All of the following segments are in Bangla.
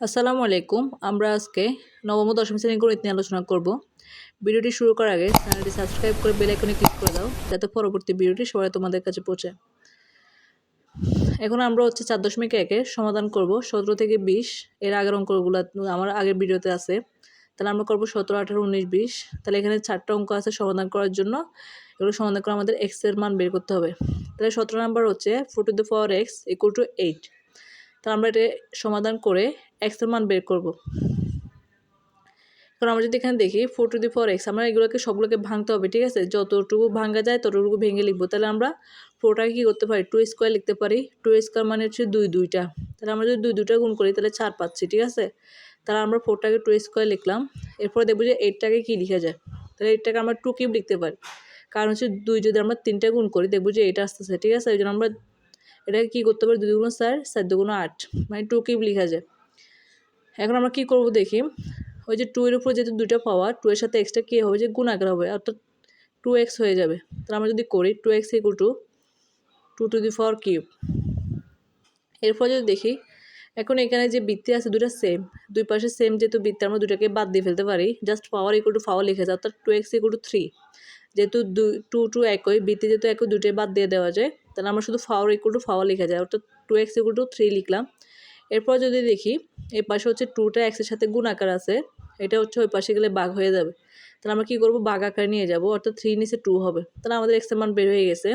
আসসালামু আলাইকুম। আমরা আজকে নবম দশম শ্রেণির গণিত নিয়ে আলোচনা করব। ভিডিওটি শুরু করার আগে চ্যানেলটি সাবস্ক্রাইব করে বেল আইকনে ক্লিক করে দাও, যাতে পরবর্তী ভিডিওটি সবাই তোমাদের কাছে পৌঁছে। এখন আমরা হচ্ছে চার দশমিক একে সমাধান করব। সতেরো থেকে বিশ, এর আগের অঙ্কগুলো আমার আগের ভিডিওতে আছে। তাহলে আমরা করব সতেরো, আঠারো, উনিশ, বিশ। তাহলে এখানে চারটা অঙ্ক আছে সমাধান করার জন্য। এগুলো সমাধান করে আমাদের এক্সের মান বের করতে হবে। তাহলে সতেরো নাম্বার হচ্ছে four to the power x equal to eight তাহলে আমরা এটা সমাধান করে এক্সের মান বের করব। কারণ আমরা যদি এখানে দেখি four to the four x আমরা এগুলোকে সবগুলোকে ভাঙতে হবে, ঠিক আছে? যতটুকু ভাঙা যায় ততটুকু ভেঙে লিখব। তাহলে আমরা ফোরটাকে কী করতে পারি? টু স্কোয়ার লিখতে পারি। টু স্কোয়ার মানে হচ্ছে দুই দুইটা। তাহলে আমরা যদি দুই দুইটা গুণ করি, তাহলে চার পাচ্ছি, ঠিক আছে? তাহলে আমরা ফোরটাকে টু স্কোয়ার লিখলাম। এরপরে দেখব যে এইটটাকে কী লিখা যায়। তাহলে এইটটাকে আমরা টু কিউব লিখতে পারি। কারণ হচ্ছে দুই যদি আমরা তিনটা গুণ করি, দেখব যে এইটা আসতেছে ঠিক আছে? ওই জন্য আমরা এটাকে কী করতে পারি দুই দুগুণ চার চার দুগুণ আট। মানে টু কিউব লিখা যায়। এখন আমরা কী করব দেখি? ওই যে টু এর উপর যেহেতু দুইটা পাওয়ার টু এর সাথে এক্সট্রা কী হবে? যে গুণ আকার হবে। অর্থাৎ টু এক্স হয়ে যাবে। তাহলে আমরা যদি করি two x equal to two to the four cube এরপর যদি দেখি, এখন এখানে যে বৃত্তি আছে দুটো সেম দুই পাশে সেম যেহেতু বৃত্তি, আমরা দুটাকে বাদ দিয়ে ফেলতে পারি। Just power equal to power লিখে যায়। অর্থাৎ two x equal to three যেহেতু দুই টু টু একই বৃত্তি যেহেতু একই দুটোই বাদ দিয়ে দেওয়া যায়, তাহলে আমরা শুধু ফাওয়ার ইকুয়াল টু ফাওয়ার লেখা যায় অর্থাৎ two x equal to three লিখলাম। এরপর যদি দেখি, এই পাশে হচ্ছে টুটা এক্সের সাথে গুণ আকার আছে, এটা হচ্ছে ওই পাশে গেলে বাঘ হয়ে যাবে। তাহলে আমরা কী করব? বাঘ আকারে নিয়ে যাব, অর্থাৎ থ্রি নিচে টু হবে। তাহলে আমাদের এক্সের মান বের হয়ে গেছে।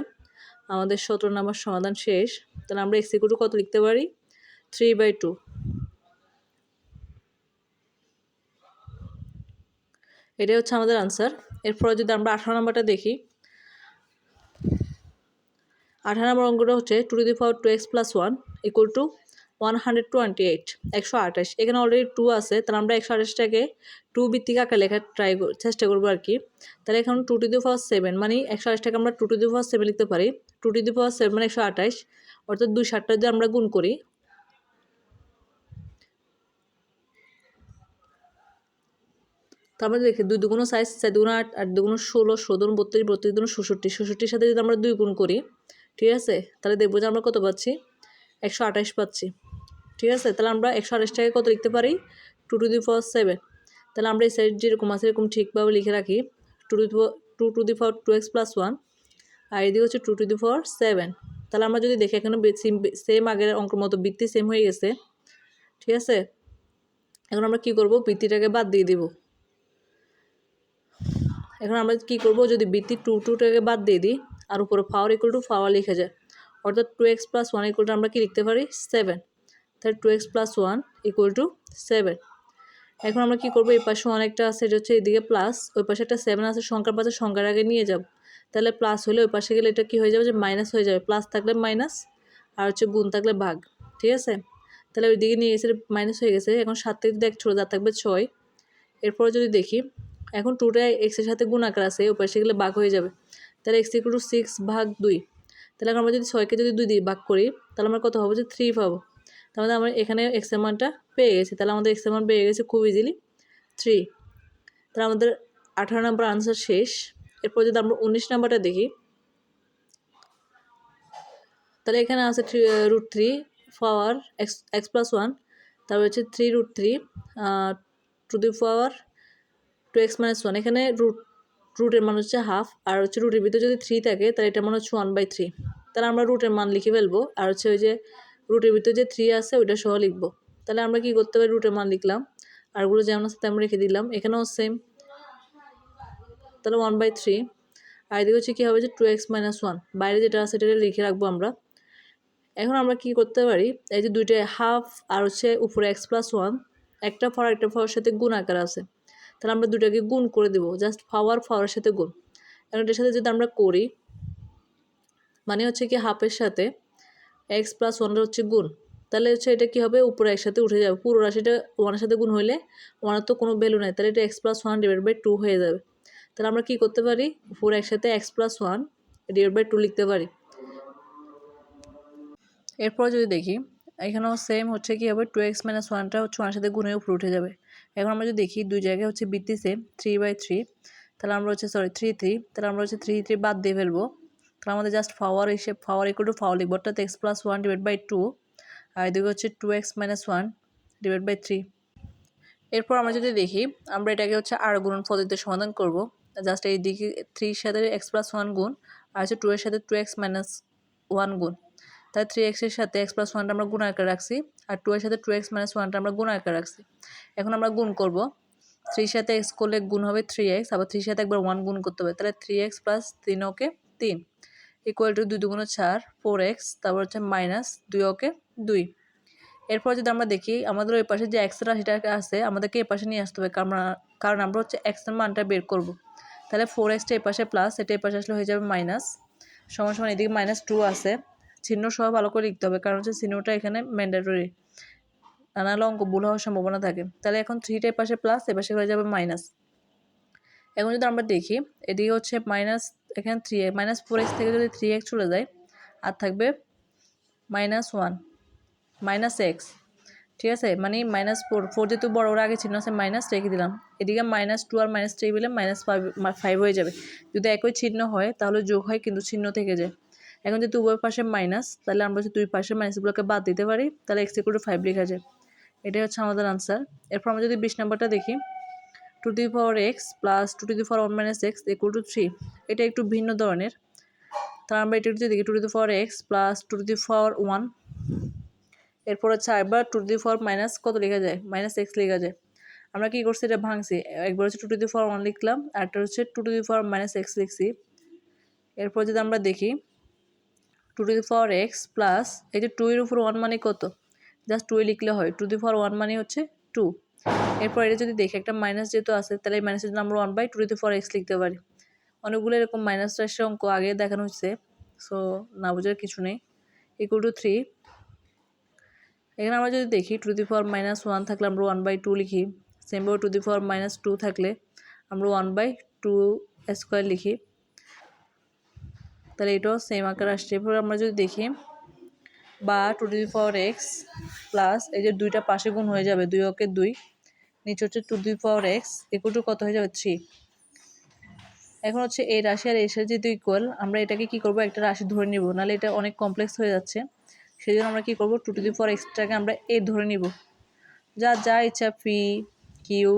আমাদের সতেরো নাম্বার সমাধান শেষ। তাহলে আমরা এক্স ইকুয়াল টু কত লিখতে পারি? থ্রি বাই টু এটাই হচ্ছে আমাদের আনসার এরপরে যদি আমরা আঠারো নম্বরটা দেখি, আঠারো নম্বর অঙ্কটা হচ্ছে two to the power two x plus one equal to one hundred twenty eight একশো আঠাশ। এখানে অলরেডি টু আছে, তাহলে আমরা একশো আঠাশটাকে টু ভিত্তিক আকার লেখার ট্রাই চেষ্টা করব আর কি। তাহলে এখন two to the power seven মানে একশো আঠাশটাকে আমরা two to the power seven লিখতে পারি। Two to the power seven মানে একশো আঠাশ, অর্থাৎ দুই ষাটটা যদি আমরা গুণ করি তারপরে দেখি দুই দুগুণ সাইজ চার দুগুণ আট আট দুগুণ ষোলো ষোলো বত্রিশ বত্রিশ দুগুণ ষষট্টি, ষষট্টির সাথে যদি আমরা দুই গুণ করি, ঠিক আছে? তাহলে দেখব যে আমরা কত পাচ্ছি? একশো আঠাশ পাচ্ছি। ঠিক আছে? তাহলে আমরা একশো আঠাশটাকে কত লিখতে পারি? Two to the four seven তাহলে আমরা এই সাইড যেরকম আছে, এরকম ঠিকভাবে লিখে রাখি। Two two two to the four two x plus one আর এদিকে হচ্ছে two to the four seven তাহলে আমরা যদি দেখি এখানে সেম আগের অঙ্কের মতো বৃত্তি সেম হয়ে গেছে। ঠিক আছে? এখন আমরা কি করব? বৃত্তিটাকে বাদ দিয়ে দিব। এখন আমরা কি করব, যদি বৃত্তি টু টুটাকে বাদ দিয়ে দিই, আর উপরে পাওয়ার ইকুয়াল টু পাওয়ার লিখে যায়, অর্থাৎ two x plus one equal to আমরা কি লিখতে পারি? সেভেন তাহলে two x plus one equal to seven এখন আমরা কি করব, এই পাশে অনেকটা আছে, এটা হচ্ছে এদিকে প্লাস ওই পাশে একটা সেভেন আছে, সংখ্যার পাশে সংখ্যার আগে নিয়ে যাব। তাহলে প্লাস হলে ওই পাশে গেলে এটা কি হয়ে যাবে যে মাইনাস হয়ে যাবে প্লাস থাকলে মাইনাস আর হচ্ছে গুণ থাকলে ভাগ, ঠিক আছে? তাহলে ওই দিকে নিয়ে গেছে মাইনাস হয়ে গেছে, এখন সাত থেকে দেখ ছোটো যা থাকবে ছয়, এরপর যদি দেখি এখন টুটা এক্সের সাথে গুণ আকার আছে ওই পাশে গেলে হয়ে যাবে। তাহলে এক্স ইকুয়াল টু সিক্স ভাগ দুই। তাহলে আমরা যদি ছয়কে যদি দুই দিয়ে ভাগ করি, তাহলে আমরা কত পাবো যে থ্রি পাবো। তাহলে আমরা এখানে এক্সের মানটা পেয়ে গেছি। তাহলে আমাদের এক্সের মান পেয়ে গেছে খুব ইজিলি থ্রি তাহলে আমাদের আঠারো নম্বর আনসার শেষ। এরপর যদি আমরা উনিশ নাম্বারটা দেখি, তাহলে এখানে আছে three root three power x x plus one তারপর হচ্ছে three root three to the power two x minus one এখানে রুট রুটের মান হচ্ছে হাফ আর হচ্ছে রুটের ভিতরে যদি থ্রি থাকে, তাহলে এটা মান হচ্ছে ওয়ান বাই থ্রি তাহলে আমরা রুটের মান লিখে ফেলব, আর হচ্ছে ওই যে রুটের ভিতরে যে থ্রি আছে, ওইটা সহ লিখব। তাহলে আমরা কি করতে পারি? রুটের মান লিখলাম আরগুলো যেমন আছে তেমন রেখে দিলাম, এখানেও সেম তাহলে ওয়ান বাই থ্রি আর এদিকে হচ্ছে কী হবে যে টু এক্স মাইনাস ওয়ান বাইরে যেটা আছে সেটা লিখে রাখব আমরা। এখন আমরা কি করতে পারি? এই যে দুইটা হাফ আর হচ্ছে উপরে এক্স প্লাস ওয়ান একটা ফর একটা ফর সাথে গুণ আকার আছে। তাহলে আমরা দুটাকে গুণ করে দেবো। জাস্ট পাওয়ার পাওয়ারের সাথে গুণ। এখন এটার সাথে যদি আমরা করি মানে হচ্ছে কি হাফের সাথে এক্স প্লাস ওয়ানের হচ্ছে গুণ। তাহলে হচ্ছে এটা কী হবে? উপরে একসাথে উঠে যাবে। পুরো রাশিটা ওয়ানের সাথে গুণ হইলে ওয়ানের তো কোনো ভ্যালু নেই। তাহলে এটা x plus one divide by two হয়ে যাবে। তাহলে আমরা কী করতে পারি? পুরো একসাথে x plus one divide by two লিখতে পারি। এরপর যদি দেখি, এখানেও সেম হচ্ছে কি হবে? টু এক্স মাইনাস ওয়ানটা হচ্ছে ওয়ানের সাথে গুণের উপরে উঠে যাবে। এখন আমরা যদি দেখি দুই জায়গায় হচ্ছে বৃত্তি সেম থ্রি বাই থ্রি তাহলে আমরা হচ্ছে সরি থ্রি থ্রি তাহলে আমরা হচ্ছে থ্রি থ্রি বাদ দিয়ে ফেলব। তাহলে আমাদের জাস্ট পাওয়ার এসে পাওয়ার ইকুয়াল টু পাওয়ার লিখব, অর্থাৎ x plus one divide by two আর এদিকে হচ্ছে two x minus one divide by three এরপর আমরা যদি দেখি, আমরা এটাকে হচ্ছে আর গুণন পদ্ধতিতে সমাধান করব। জাস্ট এই দিকে থ্রির সাথে এক্স প্লাস ওয়ান গুণ, আর হচ্ছে টু এর সাথে টু এক্স মাইনাস ওয়ান গুণ। তাই থ্রি এক্সের সাথে এক্স প্লাস ওয়ানটা আমরা গুণ আকারে রাখছি, আর টু এর সাথে টু এক্স মাইনাস ওয়ানটা আমরা গুণ আকারে রাখছি। এখন আমরা গুণ করব। থ্রির সাথে এক্স করলে গুণ হবে থ্রি এক্স আবার থ্রির সাথে একবার ওয়ান গুণ করতে হবে, তাহলে থ্রি এক্স প্লাস তিন ওকে তিন ইকুয়াল টু দুই দুগুণ চার ফোর এক্স তারপর হচ্ছে মাইনাস দুই ওকে দুই। এরপর যদি আমরা দেখি, আমাদের ওই পাশে যে এক্স রাশিটা আছে, আমাদেরকে এ পাশে নিয়ে আসতে হবে, কারণ কারণ আমরা হচ্ছে এক্সের মানটা বের করব। তাহলে ফোর এক্সটা এ পাশে প্লাস এটা এ পাশে আসলে হয়ে যাবে মাইনাস সমান সমান এদিকে মাইনাস টু আছে। চিহ্ন সহ ভালো করে লিখতে হবে, কারণ হচ্ছে চিহ্নটা এখানে ম্যান্ডেটরি নানান অঙ্ক ভুল হওয়ার সম্ভাবনা থাকে। তাহলে এখন থ্রিটা পাশে প্লাস এ পাশে হয়ে যাবে মাইনাস এখন যদি আমরা দেখি, এদিকে হচ্ছে মাইনাস এখানে থ্রি মাইনাস ফোর এক্স থেকে যদি থ্রি এক্স চলে যায়, আর থাকবে মাইনাস ওয়ান মাইনাস এক্স ঠিক আছে? মানে মাইনাস ফোর ফোর যেহেতু বড়, ওর আগে চিহ্ন আছে মাইনাস রেখে দিলাম। এদিকে মাইনাস টু আর মাইনাস থ্রি মিলে মাইনাস ফাইভ ফাইভ হয়ে যাবে। যদি একই চিহ্ন হয়, তাহলে যোগ হয় কিন্তু চিহ্ন থেকে যায়। এখন যেহেতু উভয় পাশে মাইনাস তাহলে আমরা হচ্ছে দুই পাশে মাইনাসগুলোকে বাদ দিতে পারি, তাহলে এক্স ইকুয়াল টু ফাইভ লেখা যায়। এটাই হচ্ছে আমাদের আনসার এরপর আমরা যদি বিশ নাম্বারটা দেখি two the power x plus two to the power one minus x equal to three এটা একটু ভিন্ন ধরনের। তাহলে আমরা এটা যদি দেখি two to the power x plus two to the power one এরপর হচ্ছে আবার two to the power minus কত লেখা যায়? মাইনাস এক্স লেখা যায়। আমরা কী করছি? এটা ভাঙছি। একবার হচ্ছে two to the power one লিখলাম আর একটা হচ্ছে two to the power minus x লিখছি। এরপর যদি আমরা দেখি two to the power x plus, এই যে টু এর উপর ওয়ান মানে কত? জাস্ট টু লিখলে হয়। টু দি পাওয়ার ওয়ান মানে হচ্ছে টু এরপর এটা যদি দেখি, একটা মাইনাস যেহেতু আছে, তাহলে এই মাইনাসের জন্য আমরা one by two the power x লিখতে পারি। অনেকগুলো এরকম মাইনাস রাশির অঙ্ক আগে দেখানো হচ্ছে সো না বোঝার কিছু নেই। ইকুয়াল টু থ্রি এখানে আমরা যদি দেখি two the power minus one থাকলে আমরা ওয়ান বাই টু লিখি। সেমভাবে two the power minus two থাকলে আমরা ওয়ান বাই টু স্কোয়ার লিখি। তাহলে এটাও সেম আকার আসছে। এরপর আমরা যদি দেখি, বা two to the power x plus এই যে দুইটা পাশে গুণ হয়ে যাবে, দুই অকে দুই, নিচে হচ্ছে two the power x equal to কত হয়ে যাবে? থ্রি এখন হচ্ছে এই রাশি আর এই সাথে যেহেতু ইকুয়াল আমরা এটাকে কি করব? একটা রাশি ধরে নিব। নাহলে এটা অনেক কমপ্লেক্স হয়ে যাচ্ছে। সেই জন্য আমরা কী করব? টু টু দি পাওয়ার এক্সটাকে আমরা এ ধরে নিব। যা যা ইচ্ছা পি কিউ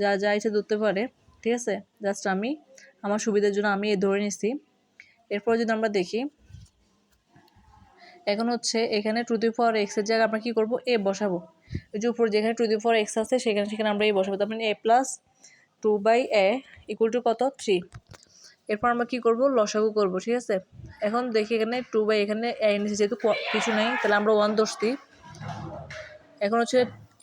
যা যা ইচ্ছা ধরতে পারে, ঠিক আছে? জাস্ট আমি, আমার সুবিধার জন্য আমি এ ধরে নিছি। এরপর যদি আমরা দেখি, এখন হচ্ছে এখানে টু দি পাওয়ার এক্সের জায়গায় আমরা কী করব? এ বসাবো। ওই যে উপর যেখানে টু দি পাওয়ার এক্স আছে, সেখানে সেখানে আমরা এ বসাবো। তার মানে a plus two by a equal to কত? থ্রি এরপর আমরা কী করব? লসাগু করব, ঠিক আছে? এখন দেখি এখানে টু বাই এখানে এ এনেছি যেহেতু কিছু নেই, তাহলে আমরা ওয়ান দোষ দিই এখন হচ্ছে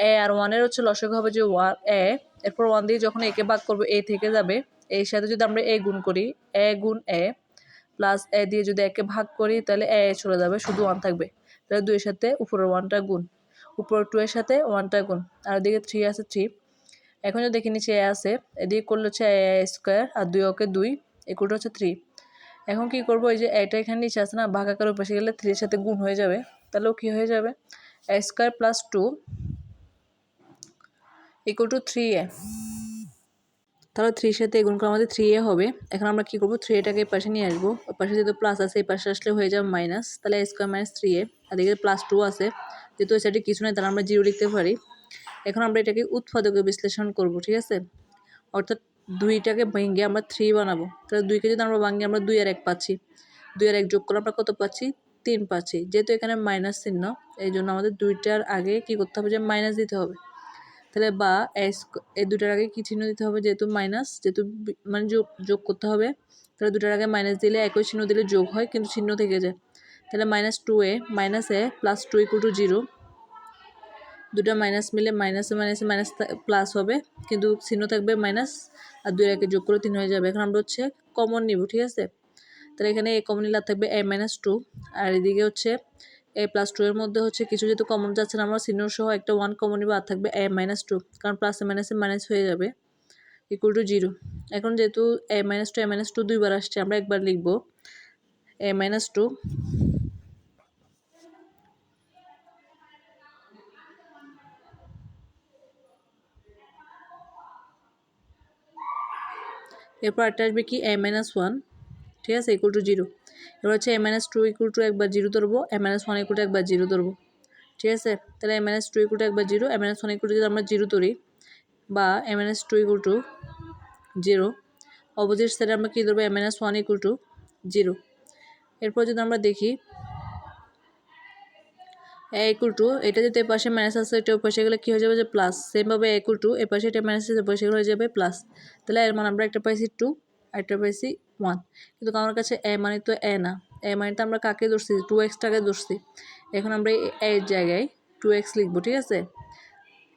এ আর ওয়ানের হচ্ছে লসাগু হবে যে ওয়ান এ এরপর ওয়ান দিয়ে যখন একে ভাগ করব এ থেকে যাবে এর সাথে যদি আমরা এ গুণ করি এ গুণ এ প্লাস এ দিয়ে যদি একে ভাগ করি, তাহলে এ চলে যাবে শুধু ওয়ান থাকবে। তাহলে দুইয়ের সাথে উপরের ওয়ানটা গুণ। উপরের টু এর সাথে ওয়ানটা গুণ। আর ওদিকে থ্রি আছে থ্রি এখন যদি দেখে নিচ্ছি এ আছে, এদিকে করলে হচ্ছে এ স্কোয়ার আর দুই ওকে দুই একুলটা হচ্ছে থ্রি এখন কি করব, এই যে এটা এখানে নিচে আছে না, ভাগ আকারের পাশে গেলে থ্রির সাথে গুণ হয়ে যাবে। তাহলেও কী হয়ে যাবে? A square plus two equal to three a তাহলে থ্রির সাথে গুণ করে আমাদের থ্রি এ হবে। এখন আমরা কী করব? থ্রি এটাকে পাশে নিয়ে আসব। ওই পাশে যেহেতু প্লাস আছে, এই পাশে আসলে হয়ে যাবে মাইনাস তাহলে a square minus three a. আর এদিকে প্লাস টু আছে। যেহেতু ওই সাইডে কিছু নেই, তাহলে আমরা জিরো লিখতে পারি। এখন আমরা এটাকে উৎপাদকে বিশ্লেষণ করব, ঠিক আছে? অর্থাৎ দুইটাকে ভেঙে আমরা থ্রি বানাবো। তাহলে দুইকে যদি আমরা ভাঙি, আমরা দুই আর এক পাচ্ছি। দুই আর এক যোগ করলে আমরা কত পাচ্ছি? তিন পাচ্ছি। যেহেতু এখানে মাইনাস চিহ্ন, এই জন্য আমাদের দুইটার আগে কি করতে হবে? যে মাইনাস দিতে হবে। তাহলে বা এস এই দুটার আগে কী চিহ্ন দিতে হবে? যেহেতু মাইনাস যেহেতু মানে যোগ যোগ করতে হবে, তাহলে দুটার আগে মাইনাস দিলে একই চিহ্ন দিলে যোগ হয়, কিন্তু চিহ্ন থেকে যায়। তাহলে minus two a minus a plus two equal to zero দুটা মাইনাস মিলে মাইনাসে মাইনাসে মাইনাস প্লাস হবে, কিন্তু চিহ্ন থাকবে মাইনাস আর দুই একে যোগ করে তিন হয়ে যাবে। এখন আমরা হচ্ছে কমন নিব, ঠিক আছে? তাহলে এখানে এ কমন নিলে থাকবে এ মাইনাস টু আর এদিকে হচ্ছে এ প্লাস টু এর মধ্যে হচ্ছে কিছু যেহেতু কমন যাচ্ছে না, আমরা সিনিয়র সহ একটা ওয়ান কমন নিব আর থাকবে এ মাইনাস টু কারণ প্লাসে মাইনাসে মাইনাস হয়ে যাবে ইকুয়াল টু জিরো এখন যেহেতু a minus two a minus two দুইবার আসছে, আমরা একবার লিখব এ মাইনাস টু এরপর একটা আসবে কি? এ মাইনাস ওয়ান ঠিক আছে ইকুয়াল টু জিরো এবার হচ্ছে a minus two equal to একবার জিরো ধরবো a minus one equal to একবার জিরো ধরবো। ঠিক আছে? তাহলে a minus two equal to একবার zero a minus one equal to যদি আমরা জিরো ধরি বা a minus two equal to zero opposite সাইডে আমরা কী ধরবো? A minus one equal to zero এরপর যদি আমরা দেখি এ ইকুয়াল টু এটা যদি এ পাশে মাইনাস আছে এটা পাশে গেলে কী হয়ে যাবে? যে প্লাস সেমভাবে এ ইকুয়াল টু এ পাশে এটা মাইনাস আছে পাশে হয়ে যাবে প্লাস তাহলে এর মানে আমরা একটা পাইছি টু একটা পাইছি ওয়ান কিন্তু আমার কাছে এ মানে তো এ না। এ মানে তো আমরা কাকে ধরছি? টু এক্সটাকে ধরছি। এখন আমরা এই এর জায়গায় টু এক্স লিখব, ঠিক আছে?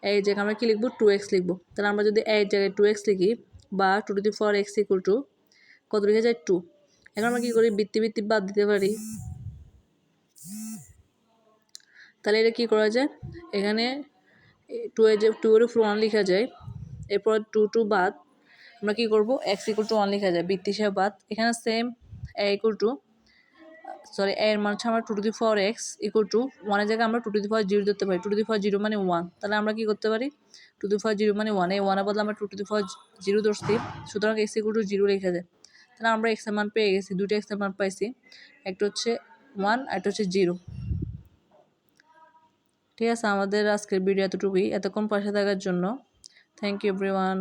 এই জায়গায় আমরা কী লিখব? টু এক্স লিখব। তাহলে আমরা যদি এর জায়গায় টু এক্স লিখি বা two to power x equal to কত লিখে যায়? টু এখন আমরা কী করি? বৃত্তি বৃত্তি বাদ দিতে পারি। তাহলে এটা কী করা যায়? এখানে টু এ টু এর উপর ওয়ান লেখা যায়। এরপর টু টু বাদ আমরা কী করব? এক্স ইকুয়াল টু ওয়ান লেখা যায়। বৃত্তি হিসাবে বাদ। এখানে same a equal to sorry এর মান হচ্ছে আমরা two to the power x equal to ওয়ানের জায়গায় আমরা two to the power zero ধরতে পারি। Two to the power zero মানে ওয়ান তাহলে আমরা কী করতে পারি? টু টু ফোর জিরো মানে ওয়ান এই ওয়ানের বদলে আমরা two to the power zero ধরছি। সুতরাং এক্স ইকুয়াল টু জিরো লেখা যায়। তাহলে আমরা এক্সের মান পেয়ে গেছি। দুটো এক্সের মান পাইছি। একটা হচ্ছে ওয়ান আর একটা হচ্ছে জিরো ঠিক আছে? আমাদের আজকের ভিডিও এতটুকুই। এতক্ষণ পাশে থাকার জন্য। Thank you everyone